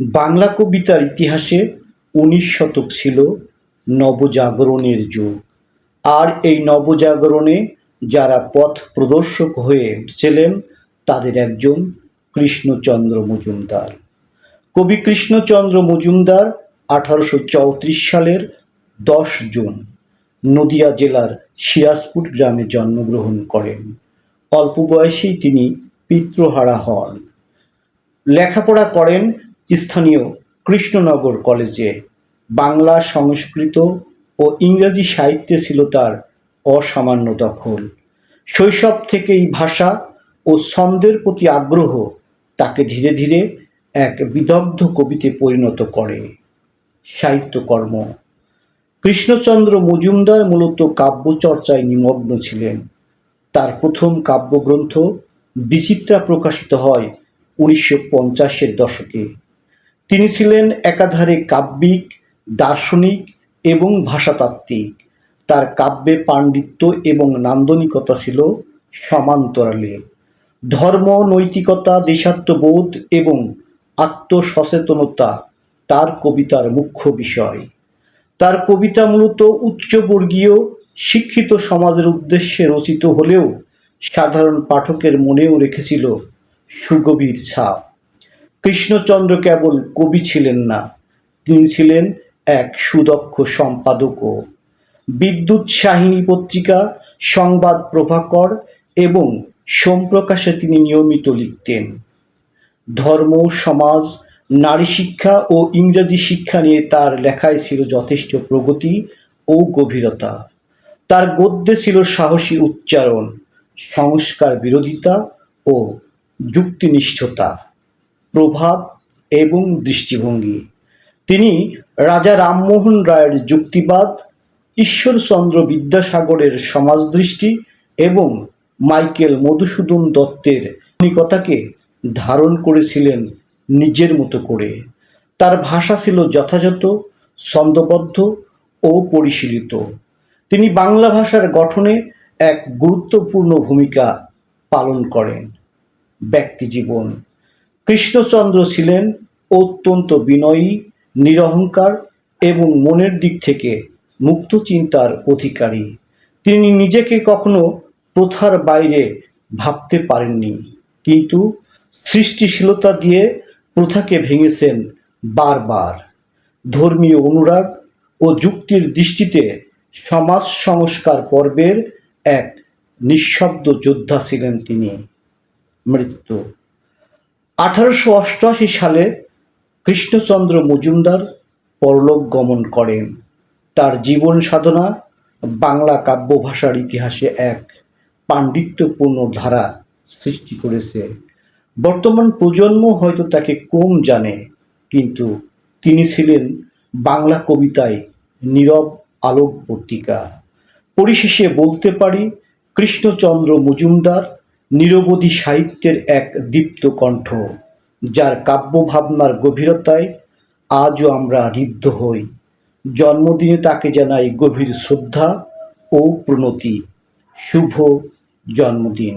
বাংলা কবিতার ইতিহাসে উনিশ শতক ছিল নবজাগরণের যুগ। আর এই নবজাগরণে যারা পথ প্রদর্শক হয়ে ছিলেন তাদের একজন কৃষ্ণচন্দ্র মজুমদার। কবি কৃষ্ণচন্দ্র মজুমদার আঠারোশো চৌত্রিশ সালের দশ জুন নদিয়া জেলার সিরাজপুর গ্রামে জন্মগ্রহণ করেন। অল্প বয়সেই তিনি পিত্রহারা হন। লেখাপড়া করেন স্থানীয় কৃষ্ণনগর কলেজে বাংলা সংস্কৃত ও ইংরেজি সাহিত্যে ছিল তার অসামান্য দখল। শৈশব থেকেই ভাষা ও ছন্দের প্রতি আগ্রহ তাকে ধীরে ধীরে এক বিদগ্ধ কবিতে পরিণত করে। সাহিত্যকর্ম। কৃষ্ণচন্দ্র মজুমদার মূলত কাব্যচর্চায় নিমগ্ন ছিলেন। তার প্রথম কাব্যগ্রন্থ বিচিত্রা প্রকাশিত হয় উনিশশো পঞ্চাশের দশকে। তিনি ছিলেন একাধারে কাব্যিক, দার্শনিক এবং ভাষাতাত্ত্বিক। তার কাব্যে পাণ্ডিত্য এবং নান্দনিকতা ছিল সমান্তরালে। ধর্ম, নৈতিকতা, দেশাত্মবোধ এবং আত্মসচেতনতা তার কবিতার মুখ্য বিষয়। তার কবিতা মূলত উচ্চবর্গীয়, শিক্ষিত সমাজের উদ্দেশ্যে রচিত হলেও সাধারণ পাঠকের মনেও রেখেছিল সুগভীর ছাপ। কৃষ্ণচন্দ্র কেবল কবি ছিলেন না, তিনি ছিলেন এক সুদক্ষ সম্পাদকও। বিদ্যুৎ সাহিনী পত্রিকা, সংবাদ প্রভাকর এবং সোমপ্রকাশে তিনি নিয়মিত লিখতেন। ধর্ম, সমাজ, নারী শিক্ষা ও ইংরেজি শিক্ষা নিয়ে তার লেখায় ছিল যথেষ্ট প্রগতি ও গভীরতা। তার গদ্যে ছিল সাহসী উচ্চারণ, সংস্কার বিরোধিতা ও যুক্তিনিষ্ঠতা। প্রভাব এবং দৃষ্টিভঙ্গি। তিনি রাজা রামমোহন রায়ের যুক্তিবাদ, ঈশ্বরচন্দ্র বিদ্যাসাগরের সমাজদৃষ্টি এবং মাইকেল মধুসূদন দত্তের আধুনিকতাকে ধারণ করেছিলেন নিজের মতো করে। তার ভাষা ছিল যথাযথ, ছন্দবদ্ধ ও পরিশীলিত। তিনি বাংলা ভাষার গঠনে এক গুরুত্বপূর্ণ ভূমিকা পালন করেন ব্যক্তিজীবন কৃষ্ণচন্দ্র ছিলেন অত্যন্ত বিনয়ী, নিরহংকার এবং মনের দিক থেকে মুক্ত চিন্তার অধিকারী। তিনি নিজেকে কখনো প্রথার বাইরে ভাবতে পারেননি, কিন্তু সৃষ্টিশীলতা দিয়ে প্রথাকে ভেঙেছেন বারবার। ধর্মীয় অনুরাগ ও যুক্তির দৃষ্টিতে সমাজ সংস্কার পর্বের এক নিঃশব্দ যোদ্ধা ছিলেন তিনি। মৃত্যু। আঠারোশো অষ্টআশি সালে কৃষ্ণচন্দ্র মজুমদার পরলোক গমন করেন। তার জীবন সাধনা বাংলা কাব্য ভাষার ইতিহাসে এক পাণ্ডিত্যপূর্ণ ধারা সৃষ্টি করেছে। বর্তমান প্রজন্ম হয়তো তাকে কম জানে, কিন্তু তিনি ছিলেন বাংলা কবিতায় নীরব আলোক পত্রিকা পরিশেষে বলতে পারি, কৃষ্ণচন্দ্র মজুমদার নিরবধি সাহিত্যের এক দীপ্ত কণ্ঠ, যার কাব্যভাবনার গভীরতায় আজও আমরা ঋদ্ধ হই। জন্মদিনে তাকে জানাই গভীর শ্রদ্ধা ও প্রণতি। শুভ জন্মদিন।